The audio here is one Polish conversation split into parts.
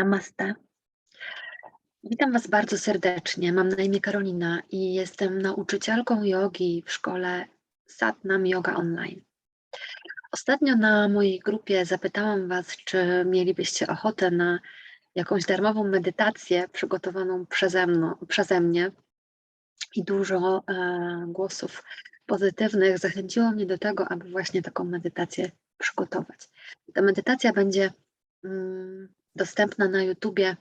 Namaste. Witam Was bardzo serdecznie. Mam na imię Karolina i jestem nauczycielką jogi w szkole Satnam Yoga Online. Ostatnio na mojej grupie zapytałam Was, czy mielibyście ochotę na jakąś darmową medytację przygotowaną przeze, mną, przeze mnie i dużo e, głosów pozytywnych zachęciło mnie do tego, aby właśnie taką medytację przygotować. Ta medytacja będzie mm, dostępna na YouTubie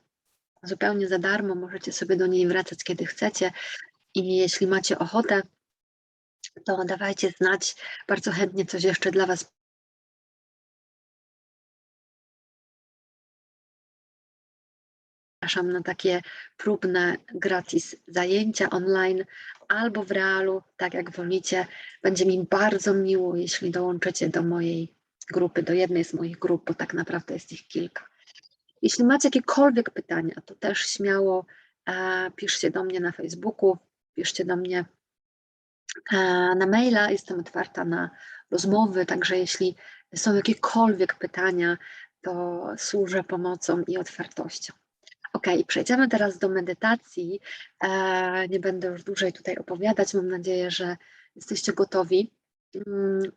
zupełnie za darmo. Możecie sobie do niej wracać, kiedy chcecie. I jeśli macie ochotę, to dawajcie znać. Bardzo chętnie coś jeszcze dla Was zapraszam na takie próbne gratis zajęcia online albo w realu, tak jak wolicie. Będzie mi bardzo miło, jeśli dołączycie do mojej grupy, do jednej z moich grup, bo tak naprawdę jest ich kilka. Jeśli macie jakiekolwiek pytania, to też śmiało e, piszcie do mnie na Facebooku, piszcie do mnie e, na maila. Jestem otwarta na rozmowy, także jeśli są jakiekolwiek pytania, to służę pomocą i otwartością. Ok, przejdziemy teraz do medytacji. E, nie będę już dłużej tutaj opowiadać. Mam nadzieję, że jesteście gotowi. Mm,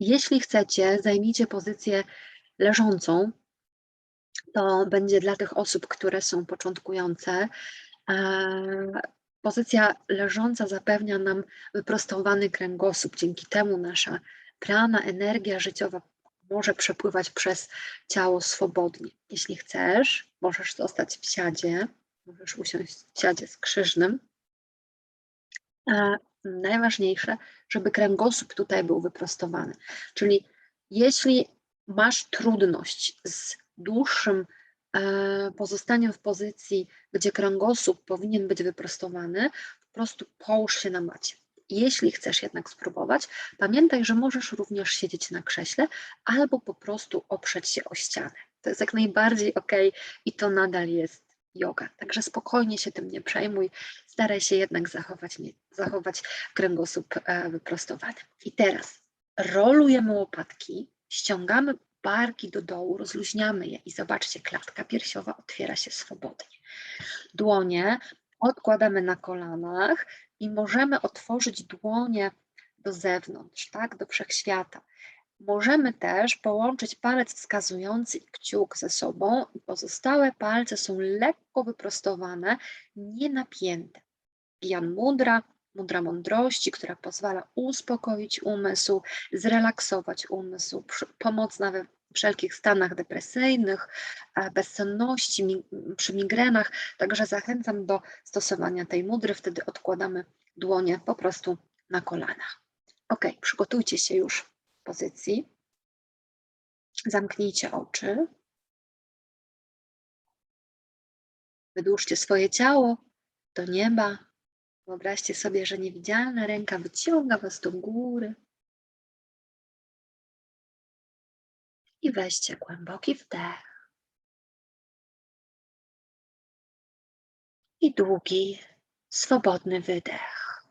jeśli chcecie, zajmijcie pozycję leżącą, to będzie dla tych osób, które są początkujące. E, pozycja leżąca zapewnia nam wyprostowany kręgosłup. Dzięki temu nasza prana, energia życiowa może przepływać przez ciało swobodnie. Jeśli chcesz, możesz zostać w siadzie, możesz usiąść w siadzie skrzyżnym. A najważniejsze, żeby kręgosłup tutaj był wyprostowany. Czyli jeśli masz trudność z dłuższym e, pozostaniem w pozycji, gdzie kręgosłup powinien być wyprostowany, po prostu połóż się na macie. Jeśli chcesz jednak spróbować, pamiętaj, że możesz również siedzieć na krześle albo po prostu oprzeć się o ścianę. To jest jak najbardziej ok i to nadal jest yoga. Także spokojnie się tym nie przejmuj. Staraj się jednak zachować, nie, zachować kręgosłup e, wyprostowany. I teraz rolujemy łopatki, ściągamy barki do dołu, rozluźniamy je i zobaczcie, klatka piersiowa otwiera się swobodnie. Dłonie odkładamy na kolanach i możemy otworzyć dłonie do zewnątrz, tak, do wszechświata. Możemy też połączyć palec wskazujący i kciuk ze sobą i pozostałe palce są lekko wyprostowane, nie napięte. Jan Mudra, mudra mądrości, która pozwala uspokoić umysł, zrelaksować umysł, pomocna we wszelkich stanach depresyjnych, bezsenności, przy migrenach. Także zachęcam do stosowania tej mudry. Wtedy odkładamy dłonie po prostu na kolanach. Ok, przygotujcie się już w pozycji. Zamknijcie oczy. Wydłużcie swoje ciało do nieba. Wyobraźcie sobie, że niewidzialna ręka wyciąga Was do góry. I weźcie głęboki wdech. I długi, swobodny wydech.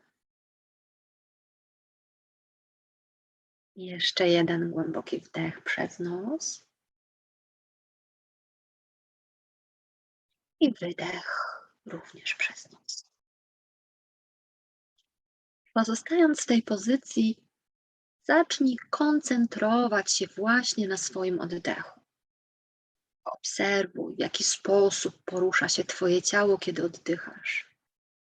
Jeszcze jeden głęboki wdech przez nos. I wydech również przez nos. Pozostając w tej pozycji, zacznij koncentrować się właśnie na swoim oddechu. Obserwuj, w jaki sposób porusza się Twoje ciało, kiedy oddychasz.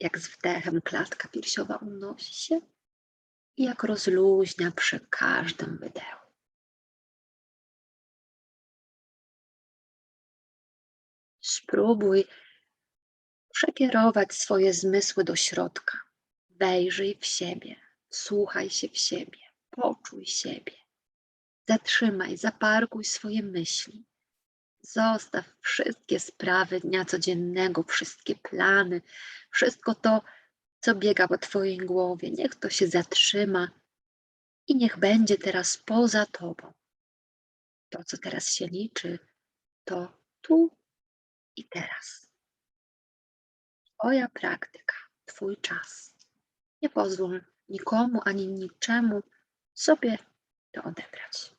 Jak z wdechem klatka piersiowa unosi się i jak rozluźnia przy każdym wydechu. Spróbuj przekierować swoje zmysły do środka. Wejrzyj w siebie, słuchaj się w siebie, poczuj siebie. Zatrzymaj, zaparkuj swoje myśli. Zostaw wszystkie sprawy dnia codziennego, wszystkie plany, wszystko to, co biega po Twojej głowie. Niech to się zatrzyma i niech będzie teraz poza Tobą. To, co teraz się liczy, to tu i teraz. Twoja praktyka, Twój czas. Nie pozwól nikomu ani niczemu sobie to odebrać.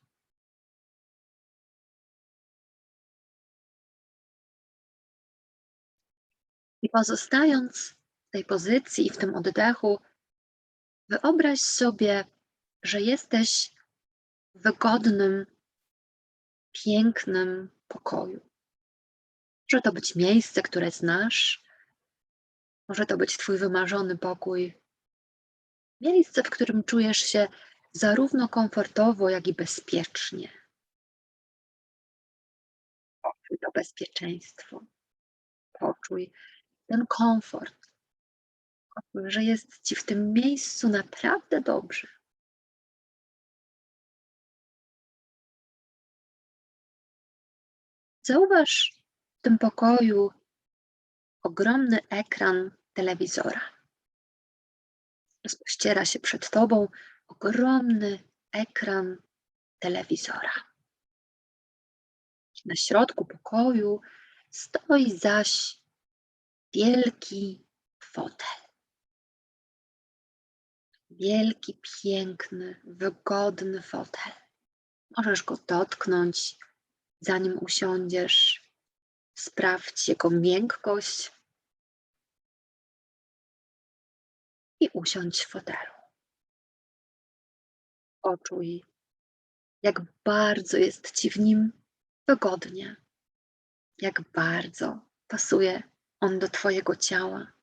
I pozostając w tej pozycji i w tym oddechu, wyobraź sobie, że jesteś w wygodnym, pięknym pokoju. Może to być miejsce, które znasz, może to być Twój wymarzony pokój, miejsce, w którym czujesz się zarówno komfortowo, jak i bezpiecznie. Poczuj to bezpieczeństwo, poczuj ten komfort, że jest Ci w tym miejscu naprawdę dobrze. Zauważ w tym pokoju ogromny ekran telewizora. Rozpościera się przed Tobą ogromny ekran telewizora. Na środku pokoju stoi zaś wielki fotel. Wielki, piękny, wygodny fotel. Możesz go dotknąć, zanim usiądziesz. Sprawdź jego miękkość i usiądź w fotelu. Poczuj, jak bardzo jest ci w nim wygodnie, jak bardzo pasuje on do Twojego ciała.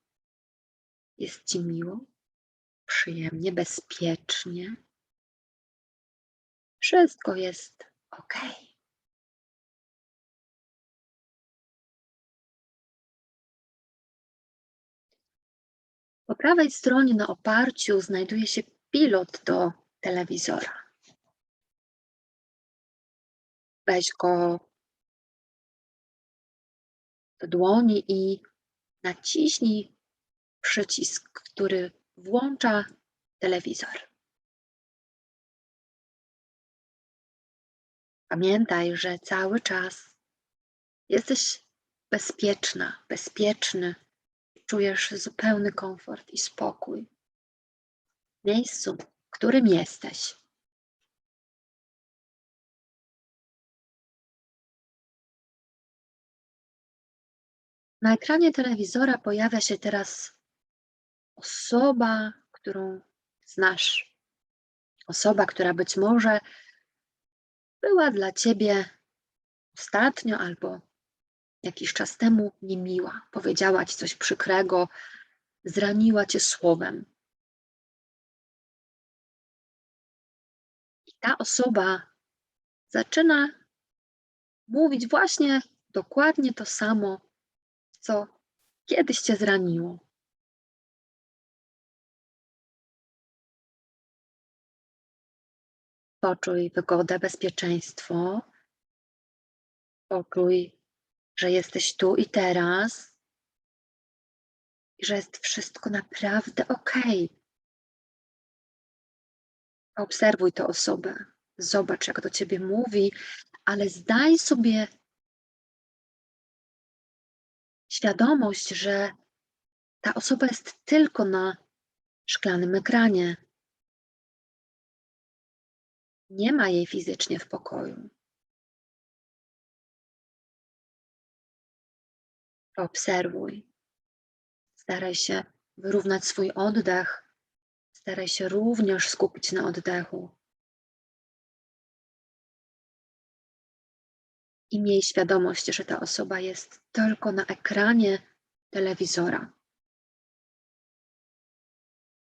Jest Ci miło, przyjemnie, bezpiecznie. Wszystko jest ok. Po prawej stronie na oparciu znajduje się pilot do telewizora. Weź go do dłoni i naciśnij przycisk, który włącza telewizor. Pamiętaj, że cały czas jesteś bezpieczna, bezpieczny, czujesz zupełny komfort i spokój w miejscu, w którym jesteś. Na ekranie telewizora pojawia się teraz osoba, którą znasz. Osoba, która być może była dla ciebie ostatnio albo jakiś czas temu niemiła. Powiedziała ci coś przykrego, zraniła cię słowem. I ta osoba zaczyna mówić właśnie dokładnie to samo, co kiedyś cię zraniło. Poczuj wygodę, bezpieczeństwo. Poczuj, że jesteś tu i teraz i że jest wszystko naprawdę ok. Obserwuj tę osobę, zobacz, jak do ciebie mówi, ale zdaj sobie świadomość, że ta osoba jest tylko na szklanym ekranie. Nie ma jej fizycznie w pokoju. Obserwuj. Staraj się wyrównać swój oddech. Staraj się również skupić na oddechu. I miej świadomość, że ta osoba jest tylko na ekranie telewizora.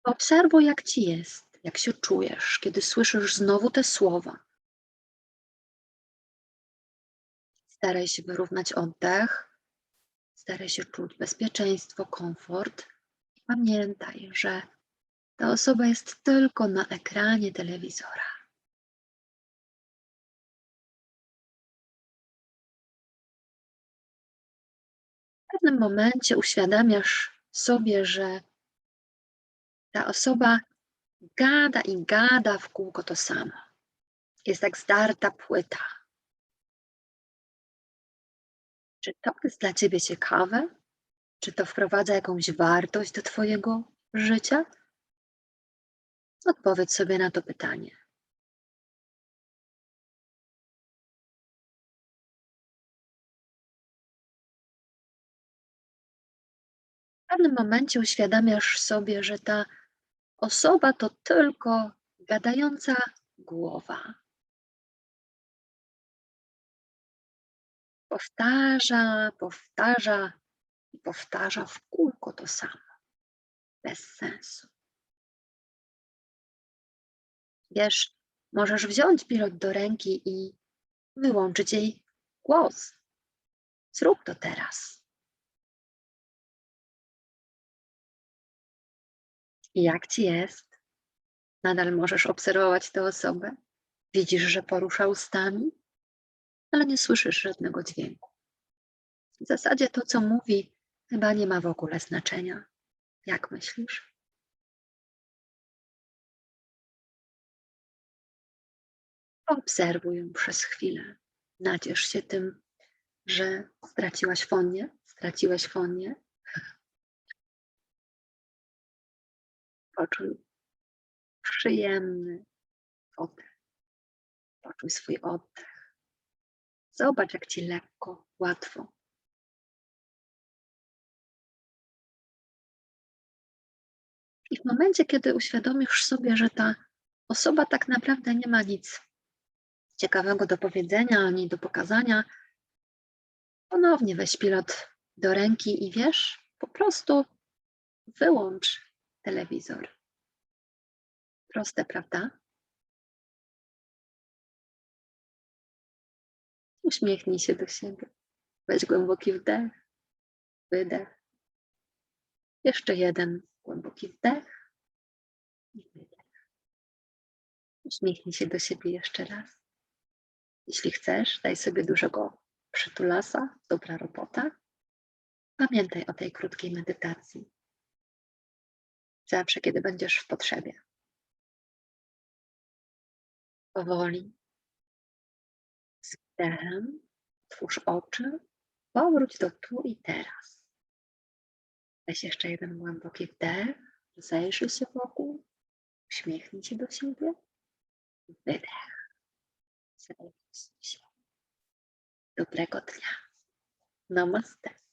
Obserwuj, jak ci jest, jak się czujesz, kiedy słyszysz znowu te słowa. Staraj się wyrównać oddech Staraj się czuć bezpieczeństwo, komfort pamiętaj, że ta osoba jest tylko na ekranie telewizora. W pewnym momencie uświadamiasz sobie, że ta osoba gada i gada w kółko to samo. Jest jak zdarta płyta. Czy to jest dla Ciebie ciekawe? Czy to wprowadza jakąś wartość do Twojego życia? Odpowiedz sobie na to pytanie. pewnym momencie uświadamiasz sobie, że ta osoba to tylko gadająca głowa. Powtarza, powtarza i powtarza w kółko to samo. Bez sensu. Wiesz, możesz wziąć pilot do ręki i wyłączyć jej głos. Zrób to teraz. I jak ci jest? Nadal możesz obserwować tę osobę. Widzisz, że porusza ustami, ale nie słyszysz żadnego dźwięku. W zasadzie to, co mówi, chyba nie ma w ogóle znaczenia. Jak myślisz? Obserwuj ją przez chwilę. Naciesz się tym, że straciłaś fonię, straciłeś fonię. Poczuj przyjemny oddech. Poczuj swój oddech. Zobacz, jak ci lekko, łatwo. I w momencie, kiedy uświadomisz sobie, że ta osoba tak naprawdę nie ma nic ciekawego do powiedzenia ani do pokazania, ponownie weź pilot do ręki i wiesz, po prostu wyłącz telewizor. Proste, prawda? Uśmiechnij się do siebie. Weź głęboki wdech, wydech. Jeszcze jeden głęboki wdech i wydech. Uśmiechnij się do siebie jeszcze raz. Jeśli chcesz, daj sobie dużego przytulasa, dobra robota. Pamiętaj o tej krótkiej medytacji. Zawsze, kiedy będziesz w potrzebie. Powoli, z wdechem, otwórz oczy, powróć do tu i teraz. Weź jeszcze jeden głęboki wdech, zajrzyj się wokół, uśmiechnij się do siebie, wydech. Zajrzyj się. Dobrego dnia. Namaste.